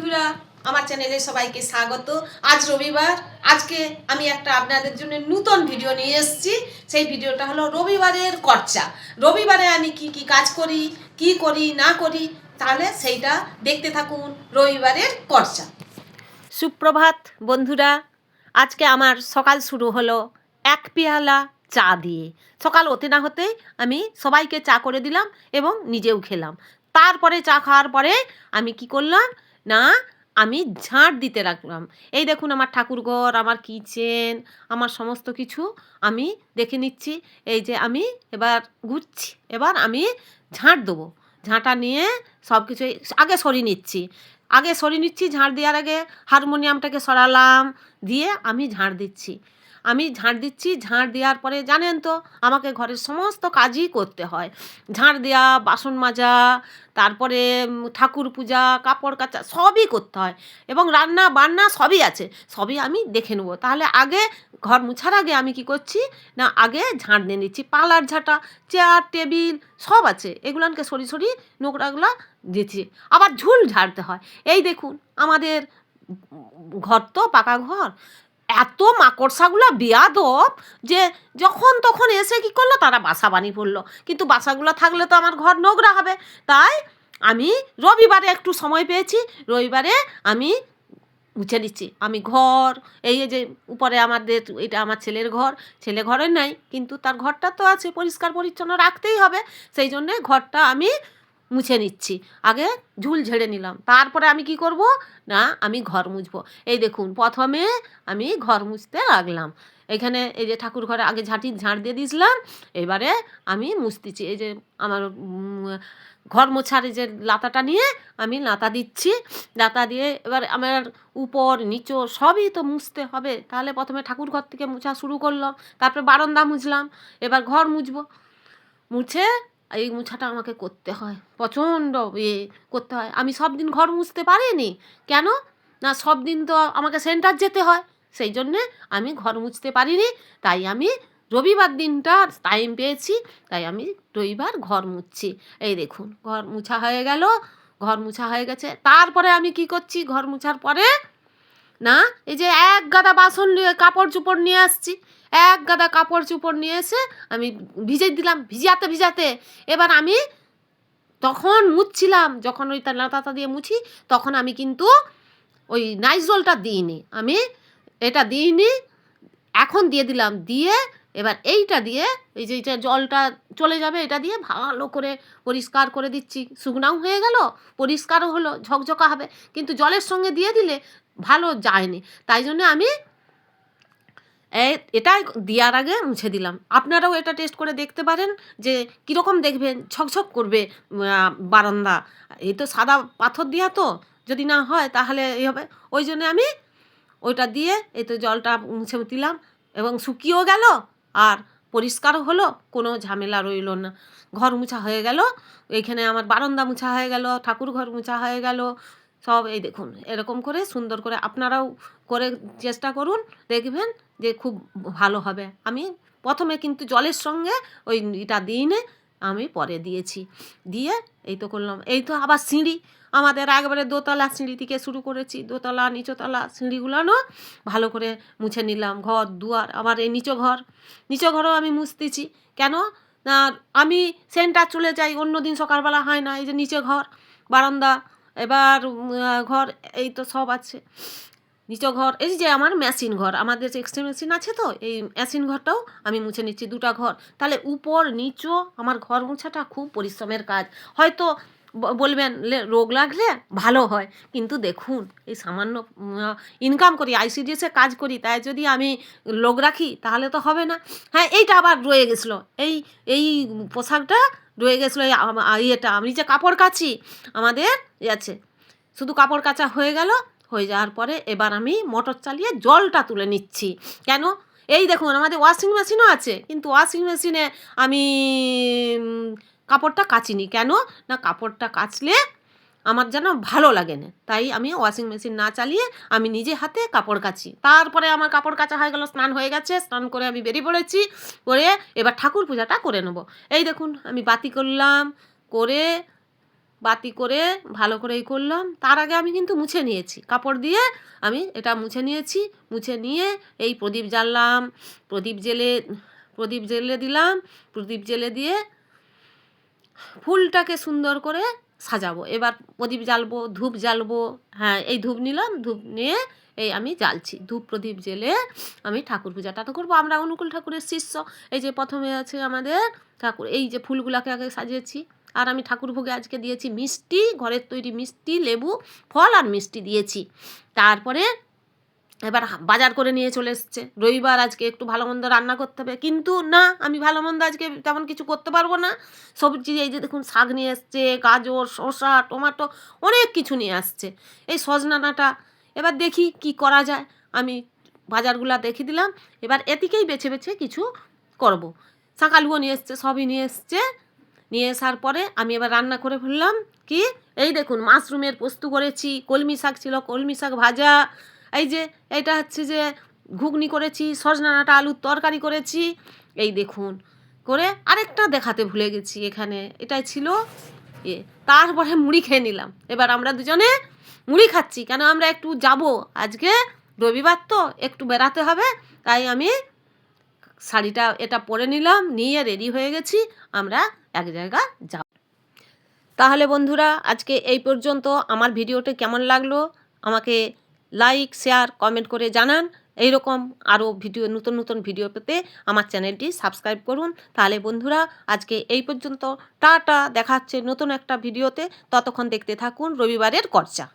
বন্ধুরা, আমার চ্যানেলে সবাইকে স্বাগত। আজ রবিবার, আজকে আমি একটা আপনাদের জন্য নূতন ভিডিও নিয়ে এসেছি। সেই ভিডিওটা হলো রবিবারের খরচা রবিবারে আমি কি কি কাজ করি, কি করি, না করি, তাহলে সেইটা দেখতে থাকুন রবিবারের খরচা সুপ্রভাত বন্ধুরা, আজকে আমার সকাল শুরু হলো এক পেয়ালা চা দিয়ে। সকাল হতে না হতে আমি সবাইকে চা করে দিলাম এবং নিজেও খেলাম। তারপরে চা খাওয়ার পরে আমি কি করলাম না, আমি ঝাঁট দিতে রাখলাম এই দেখুন আমার ঠাকুরঘর, আমার কিচেন, আমার সমস্ত কিছু আমি দেখে নিচ্ছি। এই যে আমি এবার গুচ্ছি, এবার আমি ঝাঁট দেবো। ঝাঁটা নিয়ে সব কিছু আগে সরিয়ে নিচ্ছি। আগে সরিয়ে নিচ্ছি, ঝাঁট দেওয়ার আগে হারমোনিয়ামটাকে সরালাম, দিয়ে আমি ঝাঁট দিচ্ছি। আমি ঝাঁট দিচ্ছি, ঝাঁট দেওয়ার পরে জানেন তো আমাকে ঘরের সমস্ত কাজই করতে হয়। ঝাঁট দেওয়া, বাসন মাজা, তারপরে ঠাকুর পূজা, কাপড় কাচা সবই করতে হয় এবং রান্না বান্না সবই আছে, সবই আমি দেখে নেব। তাহলে আগে ঘর মুছার আগে আমি কি করছি, না আগে ঝাঁট দিয়ে নিচ্ছি। পালার ঝাঁটা, চেয়ার, টেবিল সব আছে, এগুলানকে সরি সরি নোংরাগুলা দিচ্ছি। আবার ঝুল ঝাড়তে হয়। এই দেখুন, আমাদের ঘর তো পাকা ঘর এত মাকড়সাগুলো বেয়াদব যে যখন তখন এসে কি করল? তারা বাসা বানিয়ে পড়ল কিন্তু বাসাগুলো থাকলে তো আমার ঘর নোংরা হবে। তাই আমি রবিবারে একটু সময় পেয়েছি। রবিবারে আমি মুছে নিচ্ছি। আমি ঘর, এই যে উপরে আমাদের এটা আমার ছেলের ঘর, ছেলে ঘরে নাই, কিন্তু তার ঘরটা তো আছে পরিষ্কার পরিচ্ছন্ন রাখতেই হবে। সেই জন্যে ঘরটা আমি মুছে নিচ্ছি। আগে ঝুল ঝেড়ে নিলাম। তারপরে আমি কি করব? না, আমি ঘর মুছবো। এই দেখুন, প্রথমে আমি ঘর মুছতে লাগলাম। এখানে এই যে ঠাকুর ঘরে আগে ঝাঁটি, ঝাঁট দিয়ে দিয়েছিলাম। এবারে আমি মুছতেছি। এই যে আমার ঘর মোছার যে লাতাটা নিয়ে আমি লাতা দিচ্ছি। লাতা দিয়ে এবার আমার উপর নিচো সবই তো মুছতে হবে। তাহলে প্রথমে ঠাকুর ঘর থেকে মোছা শুরু করলাম। তারপরে বারান্দা মুছলাম। এবার ঘর মুছবো। মুছে এই মুছাটা আমাকে করতে হয়। প্রচণ্ড ইয়ে করতে হয়। আমি সব দিন ঘর মুছতে পারিনি। কেন? না, সব দিন তো আমাকে সেন্টার যেতে হয়। সেই জন্যে আমি ঘর মুছতে পারিনি। তাই আমি রবিবার দিনটা টাইম পেয়েছি। তাই আমি রবিবার ঘর মুছছি। এই দেখুন, ঘর মুছা হয়ে গেল। ঘর মুছা হয়ে গেছে। তারপরে আমি কি করছি? ঘর মুছার পরে না? এই যে এক গাদা বাসন নিয়ে কাপড় চোপড় নিয়ে আসছি। এক গাদা কাপড় চোপড় নিয়ে এসে আমি ভিজে দিলাম, ভিজাতে ভিজাতে। এবার আমি তখন মুছছিলাম, যখন ওই লাতাটা দিয়ে মুছি, তখন আমি কিন্তু ওই নাইজলটা দিইনি। আমি এটা দিইনি, এখন দিয়ে দিলাম। দিয়ে এবার এইটা দিয়ে, এই যে এইটা জলটা চলে যাবে, এটা দিয়ে ভালো করে পরিষ্কার করে দিচ্ছি। শুকনাও হয়ে গেল, পরিষ্কারও হলো, ঝকঝকা হবে। কিন্তু জলের সঙ্গে দিয়ে দিলে ভালো যায়নি। তাই জন্য আমি এ- এটাই দেওয়ার আগে মুছে দিলাম। আপনারাও এটা টেস্ট করে দেখতে পারেন যে কীরকম দেখবেন ছকছক করবে বারান্দা। এই তো সাদা পাথর দেওয়া তো, যদি না হয় তাহলে এই হবে। ওই জন্য আমি ওইটা দিয়ে এই তো জলটা মুছে দিলাম এবং শুকিয়েও গেল আর পরিষ্কারও হলো, কোনো ঝামেলা রইল না। ঘর মুছা হয়ে গেল এইখানে আমার বারান্দা মুছা হয়ে গেল ঠাকুর ঘর মুছা হয়ে গেল সব এই দেখুন, এরকম করে সুন্দর করে আপনারাও করে চেষ্টা করুন, দেখবেন যে খুব ভালো হবে। আমি প্রথমে কিন্তু জলের সঙ্গে ওই এটা দিই নে, আমি পরে দিয়েছি। দিয়ে এই তো করলাম। এই তো আবার সিঁড়ি, আমাদের একবারে দোতলা সিঁড়ি থেকে শুরু করেছি। দোতলা, নিচতলা সিঁড়িগুলানো ভালো করে মুছে নিলাম, ঘর, দুয়ার আবার এই নিচো ঘর। নিচো ঘরও আমি মুছতেছি। কেন? না, আমি সেন্টার চলে যাই অন্য দিন সকালবেলা হয় না, এই যে নিচে ঘর, বারান্দা এবার ঘর এই তো সব আছে। নিচো ঘর, এই যে আমার মেশিন ঘর, আমাদের যে এক্সট্রা মেশিন আছে তো, এই মেশিন ঘরটাও আমি মুছে নিচ্ছি, দুটা ঘর। তাহলে উপর, নিচো, আমার ঘর মোছাটা খুব পরিশ্রমের কাজ। হয়তো বলবেন রোগ লাগলে ভালো হয়। কিন্তু দেখুন, এই সামান্য ইনকাম করি আইসিডিএসে কাজ করি, তাই যদি আমি লোক রাখি, তাহলে তো হবে না। হ্যাঁ এইটা আবার রয়ে গেছিল। এই এই পোশাকটা রয়ে গেছিল ইয়েটা। আমি যে কাপড় কাচি, আমাদের আছে। শুধু কাপড় কাচা হয়ে গেল, হয়ে যাওয়ার পরে এবার আমি মোটর চালিয়ে জলটা তুলে নিচ্ছি। কেন? এই দেখুন, আমাদের ওয়াশিং মেশিনও আছে, কিন্তু ওয়াশিং মেশিনে আমি কাপড়টা কাচিনি। কেন? না, কাপড়টা কাচলে আমার যেন ভালো লাগে না। তাই আমি ওয়াশিং মেশিন না চালিয়ে আমি নিজে হাতে কাপড় কাচি। তারপরে আমার কাপড় কাচা হয়ে গেল, স্নান হয়ে গেছে, স্নান করে আমি বেরিয়ে পড়েছি। করে এবার ঠাকুর পূজাটা করে নেব। এই দেখুন, আমি বাতি করলাম, করে বাতি করে ভালো করে এই করলাম। তার আগে আমি কিন্তু মুছে নিয়েছি। কাপড় দিয়ে আমি এটা মুছে নিয়েছি। মুছে নিয়ে এই প্রদীপ জ্বাললাম, প্রদীপ জেলে প্রদীপ জেলে দিলাম, প্রদীপ জেলে দিয়ে ফুলটাকে সুন্দর করে সাজাবো। এবার প্রদীপ জ্বালবো, ধূপ জ্বালবো। হ্যাঁ এই ধূপ নিলাম, ধূপ নিয়ে এই আমি জ্বালছি। ধূপ প্রদীপ জেলে আমি ঠাকুর পূজাটা তো করব। আমরা অনুকূল ঠাকুরের শিষ্য। এই যে প্রথমে আছে আমাদের ঠাকুর, এই যে ফুলগুলাকে আগে সাজিয়েছি। আর আমি ঠাকুর ভোগে আজকে দিয়েছি মিষ্টি, ঘরের তৈরি মিষ্টি, লেবু, ফল আর মিষ্টি দিয়েছি। তারপরে এবার বাজার করে নিয়ে চলে এসছে। রবিবার আজকে একটু ভালো মন্দ রান্না করতে হবে। কিন্তু না, আমি ভালো মন্দ আজকে তেমন কিছু করতে পারব না। সবজি, এই যে দেখুন, শাক নিয়ে এসছে, গাজর, শসা, টমাটো, অনেক কিছু নিয়ে আসছে। এই সজনাটা এবার দেখি কি করা যায়। আমি বাজারগুলা দেখে দিলাম। এবার এদিকেই বেছে বেছে কিছু করব। শাঁকালুও নিয়ে এসছে, সবই নিয়ে এসছে। নিয়ে আসার পরে আমি এবার রান্না করে ফেললাম। কি? এই দেখুন, মাশরুমের পোস্ত করেছি, কলমি শাক ছিল, কলমি শাক ভাজা। এই যে, এটা হচ্ছে যে ঘুগনি করেছি সজনা আলুর তরকারি করেছি। এই দেখুন, করে আরেকটা দেখাতে ভুলে গেছি এখানে। এটাই ছিল এ, তারপরে মুড়ি খেয়ে নিলাম। এবার আমরা দুজনে মুড়ি খাচ্ছি। কেন আমরা একটু যাব? আজকে রবিবার তো, একটু বেড়াতে হবে। তাই আমি শাড়িটা এটা পরে নিলাম, নিয়ে রেডি হয়ে গেছি। আমরা এক জায়গা যাব। তাহলে বন্ধুরা, আজকে এই পর্যন্ত। আমার ভিডিওটি কেমন লাগল? আমাকে লাইক শেয়ার কমেন্ট করে জানান। এইরকম আরও ভিডিও, নতুন নতুন ভিডিও পেতে আমার চ্যানেলটি সাবস্ক্রাইব করুন। তাহলে বন্ধুরা, আজকে এই পর্যন্ত। টাটা দেখাচ্ছে নতুন একটা ভিডিওতে ততক্ষণ দেখতে থাকুন রবিবারের খরচা